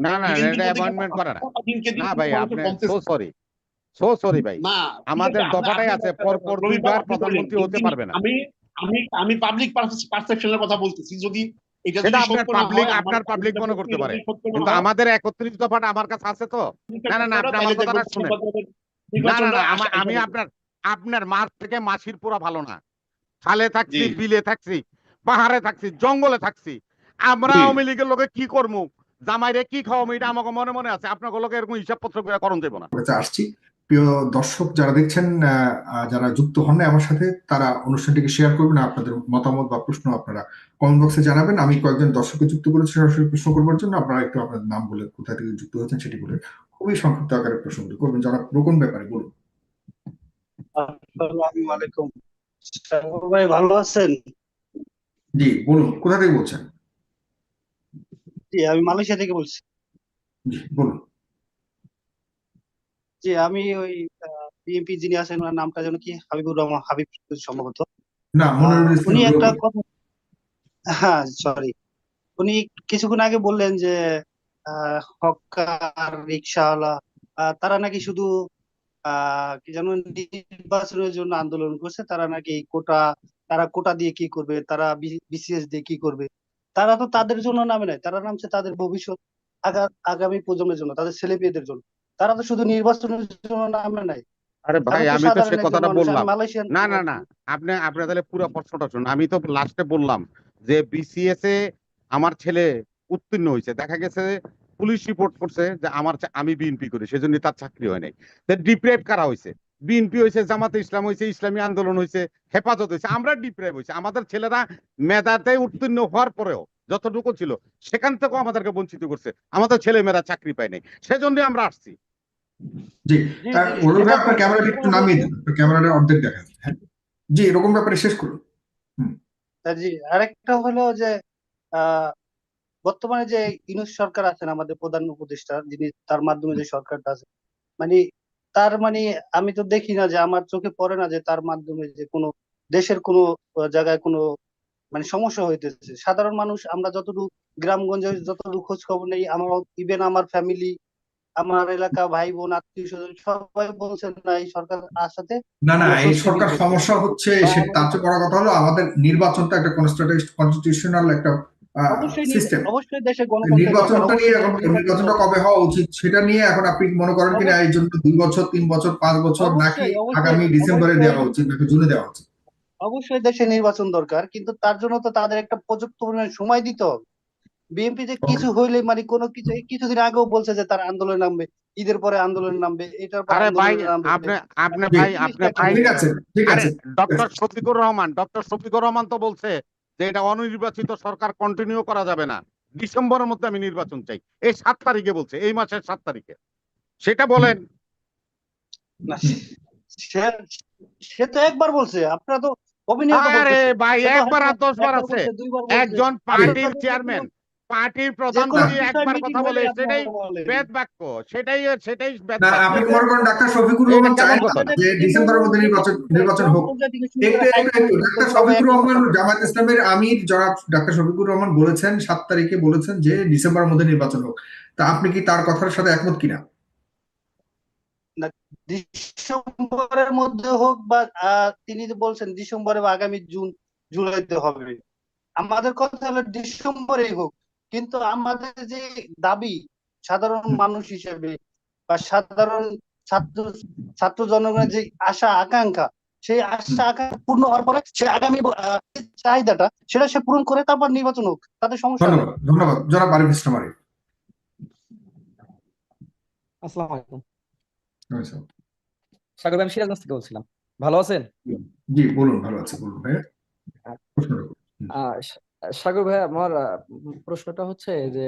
না না এটা অ্যাপয়েন্টমেন্ট করে না। না ভাই আপনি সো সরি সো সরি ভাই। না আমাদের দফাটাই আছে আপনি- পর পর দুইবার প্রধানমন্ত্রী হতে পারবে না। আমি আমি আমি পাবলিক পারসেপশনের কথা বলতেছি যদি এটা সেটা আপনার সত্য পাবলিক আপনার পাবলিক মনে করতে পারে। কিন্তু আমাদের একত্রিশ দফাটা আমার কাছে আছে তো। না, না, না, আপনি আমার তাহলে কথাটা শুনেন। না না না আমি আপনার আপনার মাঠ থেকে মাসির পুরা ভালো না। খালে থাকছি বিলে থাকছি পাহাড়ে থাকছি জঙ্গলে থাকছি। আমরা আওয়ামী লীগের লোকে কি করব জামাইরে কি খাওয়াবো? এটা আমাকে মনে মনে আছে। আপনার লোকে এরকম হিসাবপত্র করে করণ দেবো না। কাছে আসছি। প্রিয় দর্শক যারা দেখছেন যারা যুক্ত হন না আমার সাথে তারা অনুষ্ঠানটিকে শেয়ার করবেন। আপনাদের মতামত বা প্রশ্ন আপনারা কমেন্ট বক্সে জানাবেন। আমি কয়েকজন দর্শককে যুক্ত করেছি সরাসরি প্রশ্ন করবার জন্য। আপনারা একটু আপনাদের নাম বলে কোথা থেকে যুক্ত হয়েছেন সেটি বলে খুবই সংক্ষিপ্ত আকারে প্রশ্নগুলো করবেন। যারা কোন ব্যাপারে? বলুন। আসসালামু আলাইকুম। ভাই ভালো আছেন? জি বলুন। কোথা থেকে বলছেন? জি আমি মালয়েশিয়া থেকে বলছি। বলুন। জি আমি ওই বিএনপি যিনি আছেন ওনার নামটা যেন কি? হাবিবুর রহমান হাবিব সম্ভবত। না উনি একটা কথা হ্যাঁ সরি উনি কিছুক্ষণ আগে বললেন যে আহ, হকার রিক্সাওয়ালা তারা নাকি শুধু আহ কি যেন নির্বাচনের জন্য আন্দোলন করছে তারা নাকি কোটা তারা কোটা দিয়ে কি করবে? তারা বিসিএস দিয়ে কি করবে? তারা তো তাদের জন্য নামে নাই তারা নামছে তাদের ভবিষ্যৎ আগামী প্রজন্মের জন্য তাদের ছেলে মেয়েদের জন্য। তারা তো শুধু নির্বাচনের জন্য নামে নাই। আরে ভাই আমি তো সে কথাটা বললাম। না না না আপনি আপনি তাহলে পুরো প্রশ্নটা শুনুন। আমি তো লাস্টে বললাম যে বিসিএস এ আমার ছেলে উত্তীর্ণ হয়েছে। দেখা গেছে পুলিশ রিপোর্ট করছে যে আমার আমি বিএনপি করি সেজন্য তার চাকরি হয় নাই। ডিপ্রাইভ করা হয়েছে বিএনপি হয়েছে জামাতে ইসলাম হয়েছে ইসলামী আন্দোলন হয়েছে হেফাজত হয়েছে আমরা ডিপ্রাইভ হয়েছে আমাদের ছেলেরা মেধাতে উত্তীর্ণ হওয়ার পরেও যতটুকু ছিল সেখান থেকেও আমাদেরকে বঞ্চিত করছে। আমাদের ছেলে মেয়েরা চাকরি পায় নাই। সেজন্য আমরা আসছি। জি জি, আহ, জি, ওরূপে সেটা আপনার ক্যামেরাটা একটু নামিয়ে দিন ক্যামেরাটা অর্ধেক দেখা হ্যাঁ। জি এরকম ব্যাপারে শেষ করুন। জি আরেকটা হলো যে আহ বর্তমানে যে ইউনুস সরকার আছেন আমাদের প্রধান উপদেষ্টা যিনি তার মাধ্যমে যে সরকারটা আছে মানে তার মানে আমি তো দেখি না যে আমার চোখে পড়ে না যে তার মাধ্যমে যে কোনো দেশের কোনো জায়গায় কোনো মানে সমস্যা হইতেছে। সাধারণ মানুষ আমরা যতটুকু গ্রামগঞ্জে যতটুকু খোঁজ খবর নেই আমার ইভেন আমার ফ্যামিলি আমার এলাকা ভাই বোন আত্মীয় স্বজন সবাই বলছেন না এই সরকার আসাতে না না এই সরকার সমস্যা হচ্ছে তার চেয়ে বড় কথা হলো আমাদের নির্বাচনটা একটা কনস্টিটিউশনাল একটা অবশ্যই দেশে নির্বাচনটা নিয়ে এখন নির্বাচনটা কবে হওয়া উচিত সেটা নিয়ে এখন আপনি মনে করেন কিনা এই জন্য দুই বছর তিন বছর পাঁচ বছর নাকি অবশ্যই, অবশ্যই, আগামী ডিসেম্বরে দেওয়া উচিত নাকি জুনে দেওয়া উচিত? অবশ্যই দেশে নির্বাচন দরকার কিন্তু তার জন্য তো তাদের একটা প্রযুক্ত পরিমাণ সময় দিতে হবে। বিএনপি যে কিছু হইলে মানে কোনো কিছু কিছুদিন আগেও বলছে যে তারা আন্দোলন নামবে ঈদের পরে আন্দোলন নামবে এটার পর ভাই আন্দোলনে নামবে। আপনি আপনি ভাই আপনি ভাই ঠিক আছে ঠিক আছে। ডক্টর শফিকুর রহমান ডক্টর শফিকুর রহমান তো বলছে যে এটা অনির্বাচিত সরকার কন্টিনিউ করা যাবে না। ডিসেম্বরের মধ্যে আমি নির্বাচন চাই। এই সাত তারিখে বলছে এই মাসের সাত তারিখে। সেটা বলেন। না, সে তো একবার বলছে আপনারা তো আরে ভাই একবার আর আছে। একজন পার্টির চেয়ারম্যান পার্টির প্রধান যদি একবার কথা বলে সেটাই বেদ বাক্য সেটাই সেটাই বেদ না আপনি মনে করেন ডাক্তার শফিকুর রহমান চায়? যে ডিসেম্বরের মধ্যে নির্বাচন নির্বাচন হোক। একটু একটু একটু ডাক্তার শফিকুর রহমান জামাত ইসলামের আমির যারা ডাক্তার শফিকুর রহমান বলেছেন সাত তারিখে বলেছেন যে ডিসেম্বরের মধ্যে নির্বাচন হোক। তা আপনি কি তার কথার সাথে একমত কিনা? ডিসেম্বরের মধ্যে হোক বা আহ, তিনি যে বলছেন ডিসেম্বরে বা আগামী জুন জুলাইতে হবে। আমাদের কথা হলো ডিসেম্বরেই হোক। কিন্তু আমাদের যে দাবি সাধারণ মানুষ হিসেবে বা সাধারণ ছাত্র ছাত্র জনগণের যে আশা আকাঙ্ক্ষা সেই আশা আকাঙ্ক্ষা পূর্ণ হওয়ার পরে সে আগামী চাহিদাটা সেটা সে পূরণ করে তারপর নির্বাচন হোক। তাতে সমস্যা নেই। ধন্যবাদ ধন্যবাদ। জনাব আরিফ ইসলাম আরিফ। আসসালামু আলাইকুম। সাগর আমি সিরাজগঞ্জ থেকে বলছিলাম। ভালো আছেন? জি বলুন ভালো আছে বলুন ভাইয়া। সাগর ভাই আমার প্রশ্নটা হচ্ছে যে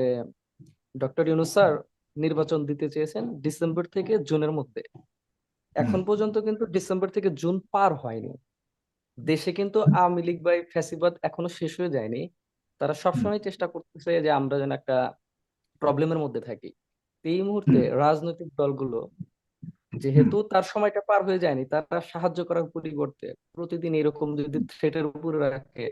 ডক্টর ইউনুস স্যার নির্বাচন দিতে চেয়েছেন ডিসেম্বর থেকে জুনের মধ্যে। এখন পর্যন্ত কিন্তু ডিসেম্বর থেকে জুন পার হয়নি। দেশে কিন্তু আওয়ামী লীগ বা ফ্যাসিবাদ এখনও শেষ হয়ে যায়নি। তারা সবসময় চেষ্টা করতেছে যে আমরা যেন একটা প্রবলেমের মধ্যে থাকি। এই মুহূর্তে রাজনৈতিক দলগুলো যেহেতু তার সময়টা পার হয়ে যায়নি তারা সাহায্য করার পরিবর্তে প্রতিদিন এরকম যদি থ্রেটের উপরে রাখে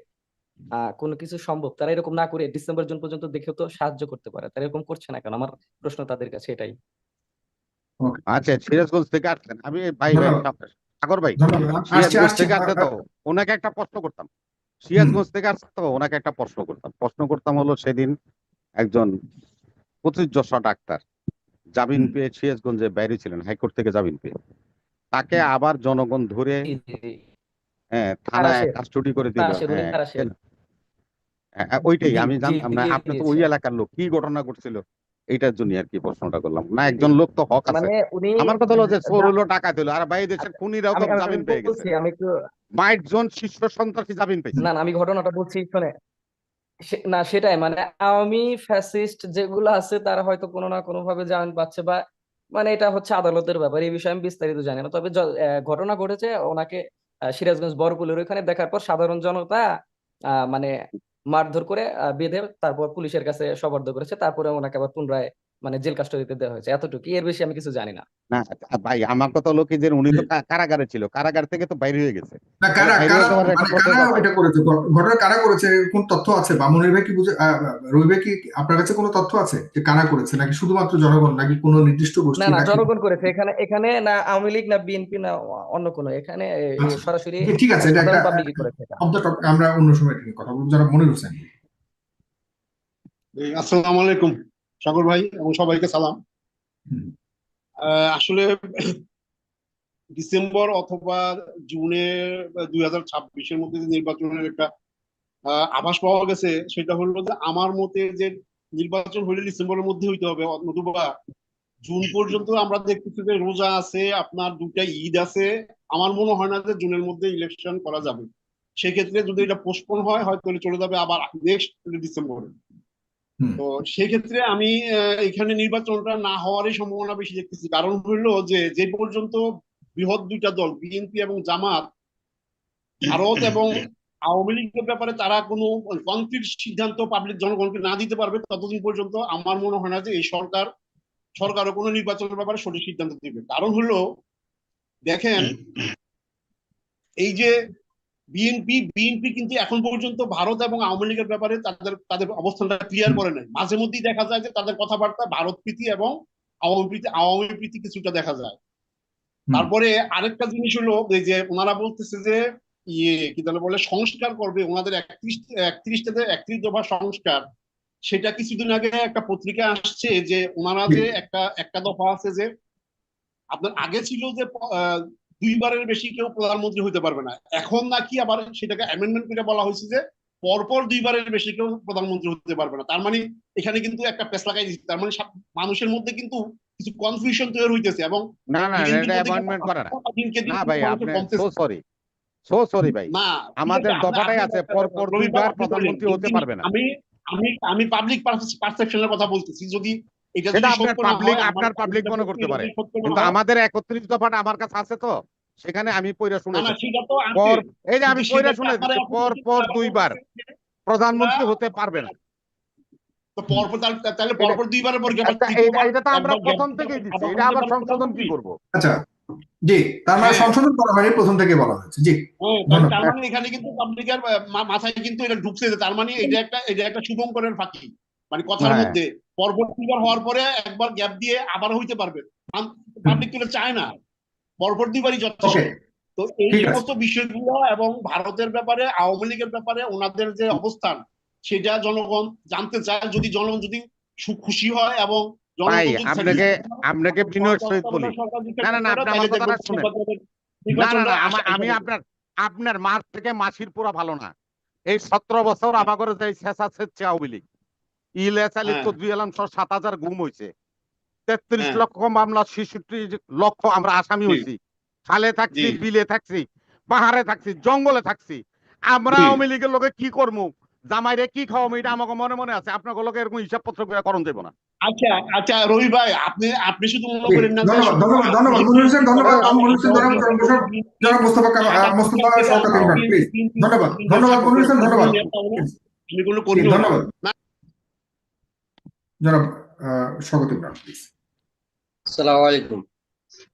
কোনো কিছু সম্ভব। তারা এরকম না করে ডিসেম্বর জুন পর্যন্ত দেখেও তো সাহায্য করতে পারে। তারা এরকম করছে না কেন? আমার প্রশ্ন তাদের কাছে এটাই। আচ্ছা সিরাজগঞ্জ থেকে আসছেন আমি ভাই ভাই সাগর ভাই সিরাজগঞ্জ থেকে আসছে তো ওনাকে একটা প্রশ্ন করতাম। সিরাজগঞ্জ থেকে আসছে তো ওনাকে একটা প্রশ্ন করতাম। প্রশ্ন করতাম হলো সেদিন একজন প্রতিযশা ডাক্তার জামিন পেয়ে সিরাজগঞ্জে বাইরে ছিলেন হাইকোর্ট থেকে জামিন পেয়ে। তাকে আবার জনগণ ধরে। হ্যাঁ, থানায়। কাস্টডি করে দিল তারাশের, উনি হ্যাঁ, তারাশের। হ্যাঁ, হ্যাঁ, ওইটাই আমি জানতাম না আপনি তো ওই এলাকার লোক কি ঘটনা ঘটছিল? এইটার জন্য আর কি প্রশ্নটা করলাম। না একজন লোক তো হক আছে। মানে আমার কথা হলো যে চোর হলো টাকা দিল আর বাইরে দেশের খুনিরাও তো জামিন পেয়ে গেছে। আমি একটু মাইট জন শীর্ষ সন্ত্রাসী জামিন পেয়েছে। না না আমি ঘটনাটা বলছি শোনে। না সেটাই মানে আওয়ামী ফ্যাসিস্ট যেগুলো আছে তারা হয়তো কোনো না কোনো ভাবে জামিন পাচ্ছে বা মানে এটা হচ্ছে আদালতের ব্যাপার এই বিষয়ে আমি বিস্তারিত জানি না। তবে ঘটনা ঘটেছে ওনাকে সিরাজগঞ্জ বরপুলের ওইখানে দেখার পর সাধারণ জনতা আহ, মানে মারধর করে বেঁধে তারপর পুলিশের কাছে সবর্দ করেছে। তারপরে ওনাকে আবার পুনরায় মানে জেল কাস্টডিতে দেওয়া হয়েছে এতটুকু। এর বেশি আমি কিছু জানি না। না ভাই আমার কথা হলো কি যে উনি তো কারাগারে ছিল কারাগার থেকে তো বাইরে হয়ে গেছে। না কারা মানে। এটা করেছে। ঘটনা কারা করেছে? কোন তথ্য আছে? বা মনির ভাই কি বুঝে রবি ভাই কি আপনার কাছে কোনো তথ্য আছে যে কারা করেছে? নাকি শুধুমাত্র জনগণ নাকি কোনো নির্দিষ্ট গোষ্ঠী না নাকি জনগণ করেছে। এখানে এখানে না আওয়ামী লীগ না বিএনপি না অন্য কোনো। এখানে আচ্ছা। সরাসরি ঠিক আছে এটা একটা আমরা অন্য সময় কথা বলব। যারা মনির হোসেন। আসসালামু আলাইকুম। সাগর ভাই এবং সবাইকে সালাম। আসলে ডিসেম্বর অথবা জুনে দুই হাজার ছাব্বিশের মধ্যে যে নির্বাচনের একটা আভাস পাওয়া গেছে সেটা হলো যে আমার মতে যে নির্বাচন হলে ডিসেম্বরের মধ্যে হইতে হবে নতুবা জুন পর্যন্ত আমরা দেখতেছি যে রোজা আছে আপনার দুটা ঈদ আছে আমার মনে হয় না যে জুনের মধ্যে ইলেকশন করা যাবে। সেক্ষেত্রে যদি এটা পোস্টপোন হয় হয়তো চলে যাবে আবার নেক্সট ডিসেম্বরে। তো সেক্ষেত্রে আমি এখানে নির্বাচনটা না হওয়ারই সম্ভাবনা বেশি দেখতেছি। কারণ হইল যে যে পর্যন্ত বৃহৎ দুইটা দল বিএনপি এবং জামাত ভারত এবং আওয়ামী লীগের ব্যাপারে তারা কোনো কনক্রিট সিদ্ধান্ত পাবলিক জনগণকে না দিতে পারবে ততদিন পর্যন্ত আমার মনে হয় না যে এই সরকার সরকারও কোনো নির্বাচনের ব্যাপারে সঠিক সিদ্ধান্ত দিবে। কারণ হলো দেখেন এই যে বিএনপি বিএনপি কিন্তু এখন পর্যন্ত ভারত এবং আওয়ামী লীগের ব্যাপারে তাদের তাদের অবস্থানটা ক্লিয়ার করে নাই। মাঝে মধ্যেই দেখা যায় যে তাদের কথাবার্তা ভারত প্রীতি এবং আওয়ামী প্রীতি আওয়ামী প্রীতি কিছুটা দেখা যায়। তারপরে আরেকটা জিনিস হলো এই যে ওনারা বলতেছে যে ইয়ে কি তাহলে বলে সংস্কার করবে। ওনাদের একত্রিশ একত্রিশটাতে একত্রিশ দফা সংস্কার সেটা কিছুদিন আগে একটা পত্রিকা আসছে যে ওনারা যে একটা একটা দফা আছে যে আপনার আগে ছিল যে দুইবারের বেশি কেউ প্রধানমন্ত্রী হতে পারবে না। এখন নাকি আবার সেটাকে অ্যামেন্ডমেন্ট করে বলা হয়েছে যে পরপর দুইবারের বেশি কেউ প্রধানমন্ত্রী হতে পারবে না। তার মানে এখানে কিন্তু একটা পেস লাগাই দিচ্ছে। তার মানে মানুষের মধ্যে কিন্তু কিছু কনফিউশন তৈরি হইতেছে এবং না না এটা অ্যাপয়েন্টমেন্ট করে না। না ভাই আপনি সো সরি সো সরি ভাই। না আমাদের দফাটাই আছে আপনি- পর পর রবি দুইবার প্রধানমন্ত্রী হতে পারবে না। আমি আমি আমি পাবলিক পারসেপশনের কথা বলতেছি। যদি সেটা আপনার public মনে করতে পারে। কিন্তু আমাদের একত্রিশ দফাটা আমার কাছে আছে তো সেখানে আমি পইরা না, না, শুনেছি। পর এই যে আমি কিন্তু পইরা সেটা শুনে আপনারা এখন পর পর দুইবার। প্রধানমন্ত্রী হতে পারবে না। তো পরপর তাহলে- তাহলে পরপর দুইবারের পর আচ্ছা, এটা তো আমরা প্রথম গ্যাপ থেকেই দিয়ে দিচ্ছি। আবার এটা আবার হতে পারে সংশোধন কি প্রধানমন্ত্রী? করব? জি তার মানে হ্যাঁ। সংশোধন করা হয়নি প্রথম থেকে বলা হয়েছে। জি হ্যাঁ, তার- মানে এখানে কিন্তু পাবলিকের মাথায় কিন্তু এটা ঢুকছে তার মানে এটা একটা এটা একটা শুভঙ্করের ফাঁকি। মানে কথার হ্যাঁ। মধ্যে। পরবর্তীবার হওয়ার পরে একবার গ্যাপ দিয়ে আবার হইতে পারবে পাবলিক তো এটা চায় না। পরপর দুইবারই যথেষ্ট। তো এই সমস্ত বিষয়গুলো এবং ভারতের ব্যাপারে আওয়ামী লীগের ব্যাপারে ওনাদের যে অবস্থান সেটা জনগণ জানতে চায়। যদি জনগণ যদি খুশি হয় এবং ভাই, আপনাকে আপনাকে বিনয়ের সহিত বলি। না, না, না, আপনি আমার কথাটা শুনেন। না না না আমি আপনার আপনার মার থেকে মাসির পুরা ভালো না। এই সতেরো বছর আমাগরে যে শেষা শেষছে আওয়ামী লীগ। হ্যাঁ। সাত হাজার গুম হয়েছে তেত্রিশ হ্যাঁ। লক্ষ মামলা ছেষট্টি লক্ষ আমরা আসামি হয়েছি খালে থাকছি বিলে থাকছি পাহাড়ে থাকছি জঙ্গলে থাকছি আমরা। আওয়ামী লীগের লোকে কি করব জামাইরে কি খাওয়াবো এটা আমাকে মনে মনে আছে আপনাকে লোকে এরকম হিসাব পত্র করে করণ দেবো না আচ্ছা আচ্ছা রবি ভাই আপনি আপনি শুধু মনে করেন না ধন্যবাদ, ধন্যবাদ, ধন্যবাদ, মনির হোসেন, ধন্যবাদ, মনির হোসেন, জনাব, জনাব, জনাব, জনাব মোস্তফা মোস্তফা সরকার ধন্যবাদ, ধন্যবাদ, মনির হোসেন, ধন্যবাদ। আমি করি ধন্যবাদ জনাব স্বাগত ইমরান প্লিজ আসসালামু আলাইকুম।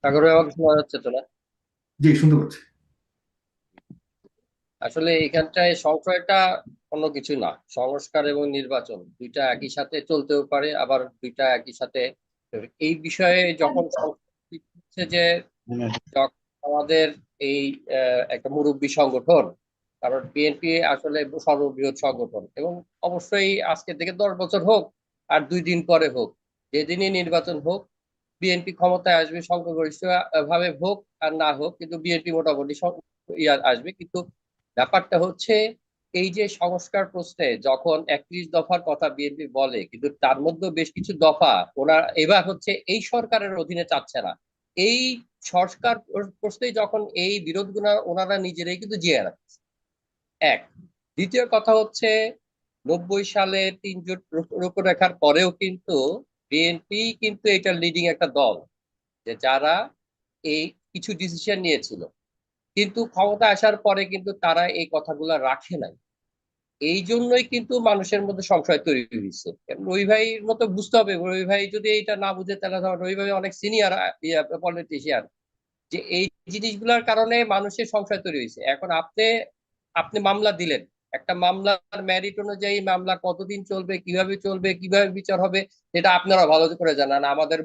সাগর আমাকে শোনা যাচ্ছে তো না? জি শুনতে পাচ্ছি। আসলে এখানটায় সংশয়টা অন্য কিছু না। সংস্কার এবং নির্বাচন দুইটা একই সাথে চলতেও পারে আবার দুইটা একই সাথে। এই বিষয়ে যখন হচ্ছে যে আমাদের এই একটা মুরব্বী সংগঠন কারণ বিএনপি আসলে সর্ববৃহৎ সংগঠন এবং অবশ্যই আজকে থেকে দশ বছর হোক আর দুই দিন পরে হোক, যেদিনই নির্বাচন হোক, বিএনপি ক্ষমতায় আসবে সংখ্যাগরিষ্ঠ ভাবে হোক আর না হোক, কিন্তু বিএনপি মোটামুটি আসবে। কিন্তু ব্যাপারটা হচ্ছে, এই যে সংস্কার প্রশ্নে যখন একত্রিশ দফার কথা বিএনপি বলে, কিন্তু তার মধ্যে বেশ কিছু দফা ওনার এবার হচ্ছে এই সরকারের অধীনে চাচ্ছে না। এই সংস্কার প্রশ্নে যখন এই বিরোধগুলো ওনারা নিজেরাই কিন্তু জিয়ে রাখছে। এক। দ্বিতীয় কথা হচ্ছে নব্বই সালে তিন জোট রূপ- রূপরেখার পরেও কিন্তু বিএনপি কিন্তু এটা লিডিং একটা দল, যে যারা এই কিছু ডিসিশন নিয়েছিল। কিন্তু ক্ষমতা আসার পরে কিন্তু তারা এই কথাগুলো রাখে নাই। এই জন্যই কিন্তু মানুষের মধ্যে সংশয় তৈরি হয়েছে। রবি ভাইয়ের মতো বুঝতে হবে। রবি ভাই যদি এটা না বুঝে, তাহলে রবি ভাই অনেক সিনিয়র পলিটিশিয়ান যে এই জিনিসগুলোর কারণে মানুষের সংশয় তৈরি হয়েছে। এখন আপনি আপনি মামলা দিলেন। একটা মামলার ম্যারিট অনুযায়ী মামলা কতদিন চলবে কীভাবে চলবে কীভাবে বিচার হবে সেটা আপনারা ভালো করে জানান আমাদের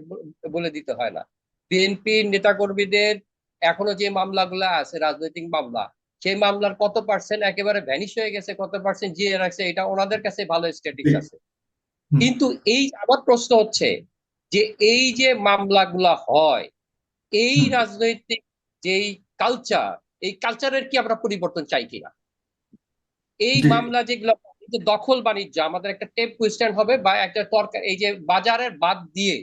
বলে দিতে হয় না। বিএনপির নেতাকর্মীদের এখনও যে মামলাগুলো আছে রাজনৈতিক মামলা সেই মামলার কত পার্সেন্ট একেবারে ভ্যানিশ হয়ে গেছে কত পার্সেন্ট জিয়ে রাখছে এটা ওনাদের কাছে ভালো স্ট্যাটিক্স আছে। কিন্তু এই আমার প্রশ্ন হচ্ছে যে এই যে মামলাগুলা হয় এই রাজনৈতিক যেই কালচার এই কালচারের কি আমরা পরিবর্তন চাই কিনা? এই মামলা যেগুলো যে দখল বাণিজ্য আমাদের একটা টেপ কোয়েশ্চেন হবে বা একটা তরকারি এই যে বাজারের বাদ দিয়ে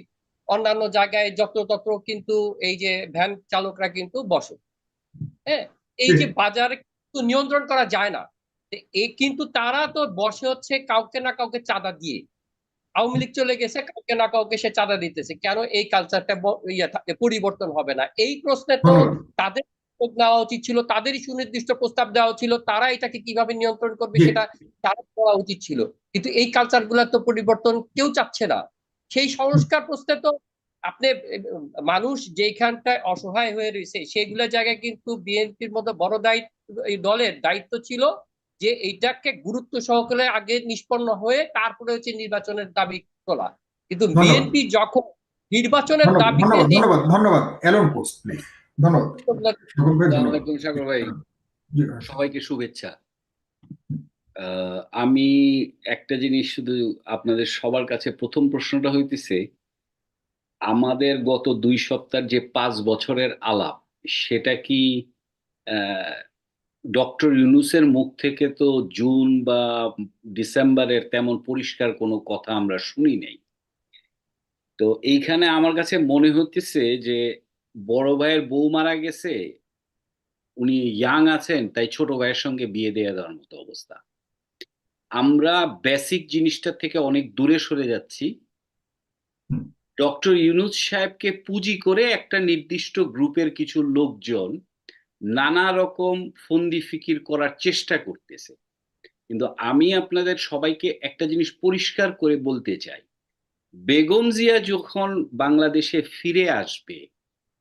অন্যান্য জায়গায় যত্রতত্র কিন্তু এই যে ভ্যান চালকরা কিন্তু বসে। হ্যাঁ এই যে বাজারে কিন্তু নিয়ন্ত্রণ করা যায় না। এ কিন্তু তারা তো বসে হচ্ছে কাউকে না কাউকে চাঁদা দিয়ে। আওয়ামী লীগ চলে গেছে কাউকে না কাউকে সে চাঁদা দিতেছে। কেন এই কালচারটা ইয়ে পরিবর্তন হবে না? এই প্রশ্নে তো তাদের উদ্যোগ নেওয়া উচিত ছিল তাদেরই সুনির্দিষ্ট প্রস্তাব দেওয়া ছিল তারা এটাকে কীভাবে নিয়ন্ত্রণ করবে সেটা তারা করা উচিত ছিল। কিন্তু এই কালচার তো পরিবর্তন কেউ চাচ্ছে না। সেই সংস্কার প্রশ্নে তো আপনি মানুষ যেখানটায় অসহায় হয়ে রয়েছে সেগুলো জায়গায় কিন্তু বিএনপির মতো বড় দায়িত্ব এই দলের দায়িত্ব ছিল যে এইটাকে গুরুত্ব সহকারে আগে নিষ্পন্ন হয়ে তারপরে হচ্ছে নির্বাচনের দাবি তোলা। কিন্তু বিএনপি যখন নির্বাচনের দাবি ধন্যবাদ ধন্যবাদ অ্যালন পোস্ট প্লিজ ধন্যবাদ। সকল ভাই। সবাইকে শুভেচ্ছা। আমি একটা জিনিস শুধু আপনাদের সবার কাছে প্রথম প্রশ্নটা হইতেছে আমাদের গত দুই সপ্তাহের যে পাঁচ বছরের আলাপ সেটা কি ডক্টর ইউনুসের মুখ থেকে তো জুন বা ডিসেম্বরের তেমন পরিষ্কার কোনো কথা আমরা শুনি নাই। তো এইখানে আমার কাছে মনে হতেছে যে বড় ভাইয়ের বউ মারা গেছে উনি ইয়াং আছেন তাই ছোট ভাইয়ের সঙ্গে বিয়ে দেওয়া দেওয়ার মতো অবস্থা। আমরা বেসিক জিনিসটা থেকে অনেক দূরে সরে যাচ্ছি। ডক্টর ইউনুস সাহেবকে পুঁজি করে একটা নির্দিষ্ট গ্রুপের কিছু লোকজন নানা রকম ফন্দি ফিকির করার চেষ্টা করতেছে। কিন্তু আমি আপনাদের সবাইকে একটা জিনিস পরিষ্কার করে বলতে চাই। বেগম জিয়া যখন বাংলাদেশে ফিরে আসবে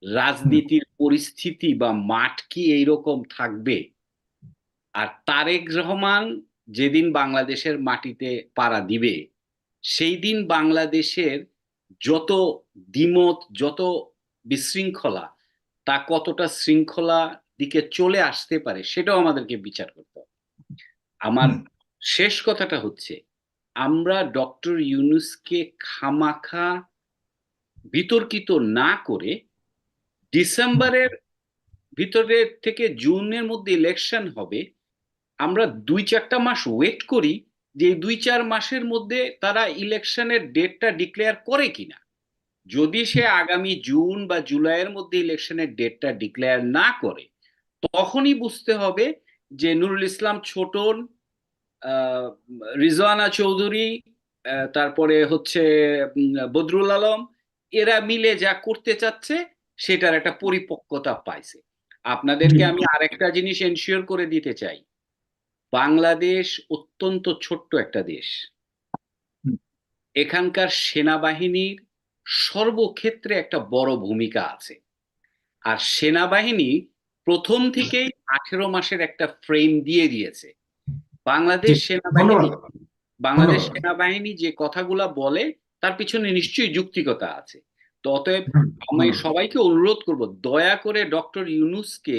রাজনীতির পরিস্থিতি বা মাঠ কি এইরকম থাকবে? আর তারেক রহমান যেদিন বাংলাদেশের মাটিতে পাড়া দিবে, সেই দিন বাংলাদেশের যত দ্বিমত, যত বিশৃঙ্খলা, তা কতটা শৃঙ্খলা দিকে চলে আসতে পারে সেটাও আমাদেরকে বিচার করতে হবে। আমার শেষ কথাটা হচ্ছে, আমরা ডক্টর ইউনুসকে খামাখা বিতর্কিত না করে ডিসেম্বরের ভিতরে থেকে জুনের মধ্যে ইলেকশন হবে, আমরা দুই চারটা মাস ওয়েট করি যে দুই চার মাসের মধ্যে তারা ইলেকশনের ডেটটা ডিক্লেয়ার করে কিনা। যদি সে আগামী জুন বা জুলাইয়ের মধ্যে ইলেকশনের ডেটটা ডিক্লেয়ার না করে, তখনই বুঝতে হবে যে নুরুল ইসলাম ছোটন রিজওয়ানা চৌধুরী তারপরে হচ্ছে বদরুল আলম, এরা মিলে যা করতে চাচ্ছে সেটার একটা পরিপক্কতা পাইছে। আপনাদেরকে আমি আরেকটা জিনিস এনশিওর করে দিতে চাই। বাংলাদেশ অত্যন্ত ছোট্ট একটা দেশ। এখানকার সেনাবাহিনীর সর্বক্ষেত্রে একটা বড় ভূমিকা আছে। আর সেনাবাহিনী প্রথম থেকেই আঠেরো মাসের একটা ফ্রেম দিয়ে দিয়েছে। বাংলাদেশ সেনাবাহিনী বাংলাদেশ সেনাবাহিনী যে কথাগুলা বলে তার পিছনে নিশ্চয়ই যুক্তিকতা আছে। তো অতএব আমি সবাইকে অনুরোধ করব দয়া করে ডক্টর ইউনুসকে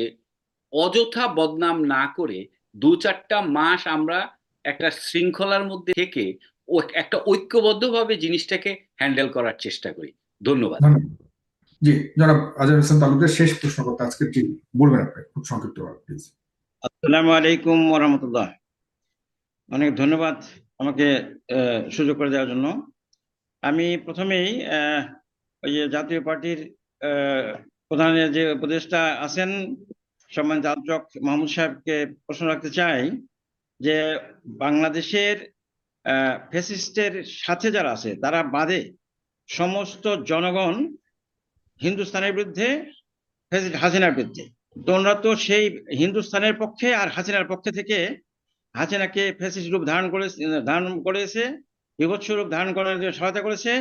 অযথা বদনাম না করে দু চারটা মাস আমরা একটা শৃঙ্খলার মধ্যে থেকে একটা ঐক্যবদ্ধভাবে জিনিসটাকে হ্যান্ডেল করার চেষ্টা করি। ধন্যবাদ। জি জনাব আজহার হোসেন তালুকদার শেষ প্রশ্ন করতে আজকে জি বলবেন আপনি খুব সংক্ষিপ্ত প্লিজ আসসালামু আলাইকুম ওরহামতুল্লাহ অনেক ধন্যবাদ আমাকে আহ, সুযোগ করে দেওয়ার জন্য। আমি প্রথমেই আহ, ওই যে জাতীয় পার্টির প্রধানের যে উপদেষ্টা আছেন সম্মান আলোচক মাহমুদ সাহেবকে প্রশ্ন রাখতে চাই যে বাংলাদেশের ফেসিস্টের সাথে যারা আছে, তারা বাদে সমস্ত জনগণ হিন্দুস্তানের বিরুদ্ধে ফেসিস্ট হাসিনার বিরুদ্ধে। তোমরা তো সেই হিন্দুস্তানের পক্ষে আর হাসিনার পক্ষে থেকে হাসিনাকে ফ্যাসিস্ট রূপ ধারণ করে ধারণ করেছে, বিভৎস রূপ ধারণ করার জন্য সহায়তা করেছে।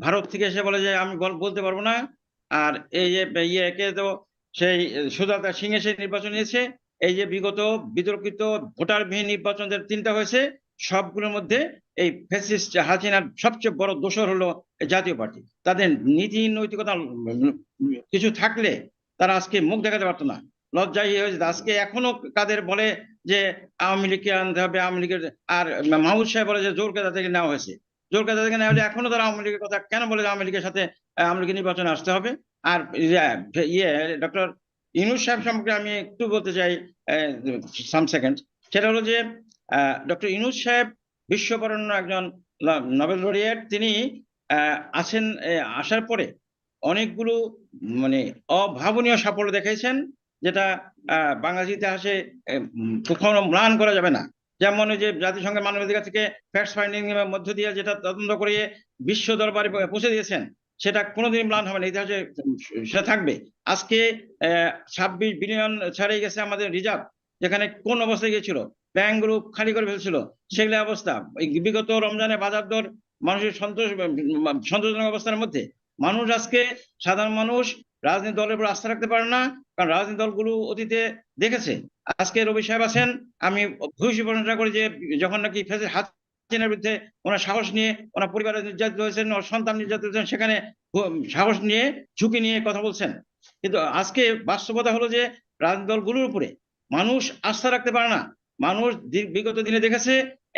ভারত থেকে এসে বলে যে, আমি বল- বলতে পারব না। আর এই যে ইয়েকে তো সেই সুজাতা সিং এসে নির্বাচন নিয়েছে। এই যে বিগত বিতর্কিত ভোটারবিহীন নির্বাচন তিনটা হয়েছে। সবগুলোর মধ্যে এই ফ্যাসিস্ট হাসিনার সবচেয়ে বড় দোষর হলো জাতীয় পার্টি। তাদের নীতি নৈতিকতা কিছু থাকলে তারা আজকে মুখ দেখাতে পারতো না। লজ্জায় হয়েছে আজকে এখনও কাদের বলে যে, আওয়ামী লীগকে আনতে হবে, আওয়ামী লীগের আর মাহমুদ সাহেব বলে যে, জোরকে তাদেরকে নেওয়া হয়েছে। জোর কাদা থেকে নেওয়া হলে এখনও তারা আওয়ামী লীগের কথা কেন বলে আওয়ামী লীগের সাথে আওয়ামী লীগের নির্বাচনে আসতে হবে? আর ইয়ে, ডক্টর ইনুস সাহেব সম্পর্কে আমি একটু বলতে চাই সাম সেকেন্ড সেটা হলো যে ডক্টর ইনুস সাহেব বিশ্ববরণ্য একজন নোবেল লরিয়েট। তিনি আছেন আসার পরে অনেকগুলো মানে অভাবনীয় সাফল্য দেখিয়েছেন যেটা বাংলাদেশ ইতিহাসে কখনো ম্লান করা যাবে না। যেমন ওই যে জাতিসংঘের মানবাধিকার থেকে ফ্যাক্ট ফাইন্ডিং এর মধ্য দিয়ে যেটা তদন্ত করে বিশ্ব দরবারে পৌঁছে দিয়েছেন, সেটা কোনোদিন ম্লান হবে না ইতিহাসে সেটা থাকবে। আজকে ছাব্বিশ বিলিয়ন ছাড়িয়ে গেছে আমাদের রিজার্ভ, যেখানে কোন অবস্থায় গিয়েছিল? ব্যাংকগুলো খালি করে ফেলছিল। সেগুলো অবস্থা। বিগত রমজানে বাজার দর মানুষের সন্তোষ, সন্তোষজনক অবস্থার মধ্যে। মানুষ আজকে সাধারণ মানুষ রাজনৈতিক দলের উপর আস্থা রাখতে পারে না, কারণ রাজনৈতিক দলগুলো অতীতে দেখেছে। আজকে রবি সাহেব আছেন, আমি ভূয়সী প্রশংসা করি যে যখন নাকি ফেসে হাত হাসিনার বিরুদ্ধে ওনার সাহস নিয়ে ওনার পরিবারে নির্যাতিত হয়েছেন, ওনার সন্তান নির্যাতিত হয়েছেন, সেখানে সাহস নিয়ে, ঝুঁকি নিয়ে কথা বলছেন। কিন্তু আজকে বাস্তবতা হলো যে রাজনৈতিক দলগুলোর উপরে মানুষ আস্থা রাখতে পারে না। মানুষ বিগত দিনে দেখেছে,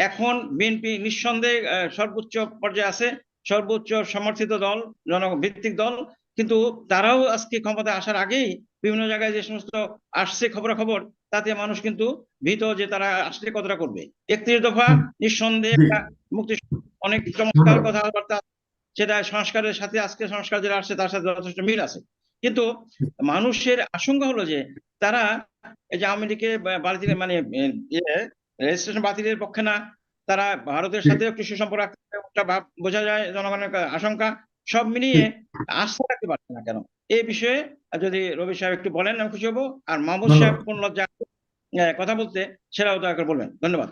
এখন বিএনপি নিঃসন্দেহে সর্বোচ্চ পর্যায়ে আছে, সর্বোচ্চ সমর্থিত দল জনভিত্তিক দল। কিন্তু তারাও আজকে ক্ষমতায় আসার আগেই বিভিন্ন জায়গায় যে সমস্ত আসছে খবরাখবর তাতে মানুষ কিন্তু ভীত যে তারা আসলে কতটা করবে। একত্রিশ দফা নিঃসন্দেহে মুক্তি অনেক চমৎকার কথাবার্তা সেটা সংস্কারের সাথে আজকে সংস্কার যেটা আসছে তার সাথে যথেষ্ট মিল আছে। কিন্তু মানুষের আশঙ্কা হলো যে তারা এই যে আওয়ামী লীগের বাতিল মানে রেজিস্ট্রেশন বাতিলের পক্ষে না তারা ভারতের। সাথে একটু সুসম্পর্ক ভাব বোঝা যায় জনগণের আশঙ্কা। সব মিলিয়ে আস্থা রাখতে পারছে না কেন? এই বিষয়ে যদি রবি সাহেব একটু বলেন আমি খুশি হব। আর মাহমুদ। সাহেব কোন লজ্জা কথা বলতে সেটাও দয়া করে বলবেন। ধন্যবাদ।